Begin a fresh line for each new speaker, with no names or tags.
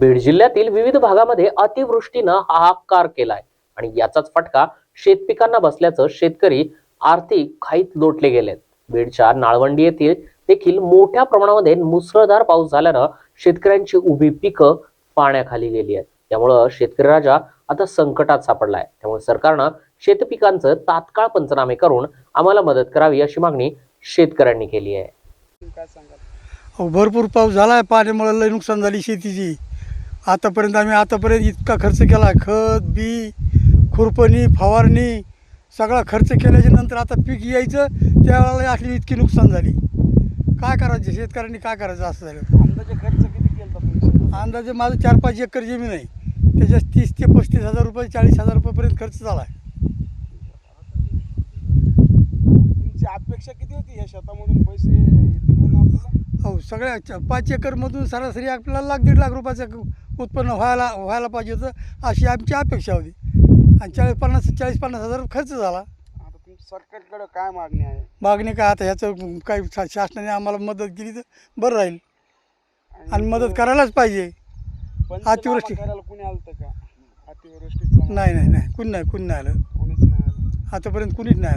बीड जिल्ह्यातील विविध भागामध्ये अतिवृष्टीनं हाहाकार केलाय. आणि याचाच फटका शेतपिकांना बसल्याचं शेतकरी आर्थिक खाईत लोटले गेलेत. बीडच्या नाळवंडी येथील देखील मोठ्या प्रमाणामध्ये मुसळधार पाऊस झाल्यानं शेतकऱ्यांची उभी पिकं पाण्याखाली गेली आहेत. त्यामुळं शेतकरी राजा आता संकटात सापडलाय. त्यामुळे सरकारनं शेतपिकांचं तात्काळ पंचनामे करून आम्हाला मदत करावी अशी मागणी शेतकऱ्यांनी केली आहे.
भरपूर पाऊस झाला आहे पाण्यामुळे लय नुकसान झाली शेतीची. आतापर्यंत आम्ही आतापर्यंत इतका खर्च केला. खत बी खुरपणी फवारणी सगळा खर्च केल्याच्यानंतर आता पीक यायचं त्यावेळेला असली इतकी नुकसान झाली. काय करायचं? शेतकऱ्यांनी काय करायचं? असं झालं.
अंदाजे खर्च किती केला
अंदाजे माझं चार पाच एकर जमीन आहे. त्याच्यात तीस ते पस्तीस हजार रुपये चाळीस हजार रुपयेपर्यंत खर्च झाला आहे.
तुमची अपेक्षा किती होती ह्या शेतामधून? पैसे
हो सगळ्या च- पाच एकरमधून सरासरी आपल्याला लाख दीड लाख रुपयाचं उत्पन्न व्हायला व्हायला पाहिजे होतं अशी आमची अपेक्षा होती. आणि चाळीस पन्नास चाळीस पन्नास हजार खर्च झाला.
आता तुमची सरकारकडे काय मागणी आहे?
मागणी काय? आता ह्याचं काही शा- शासनाने आम्हाला मदत केली तर बरं राहील. आणि मदत करायलाच पाहिजे.
पंचनामा
अतिवृष्टी.
करायला कुणी आलतं का? अतिवृष्टीचं
नाही नाही नाही. कुणी नाही कुणी नाही आलं.
कोणीच नाही आलं.
आतापर्यंत कुणीच नाही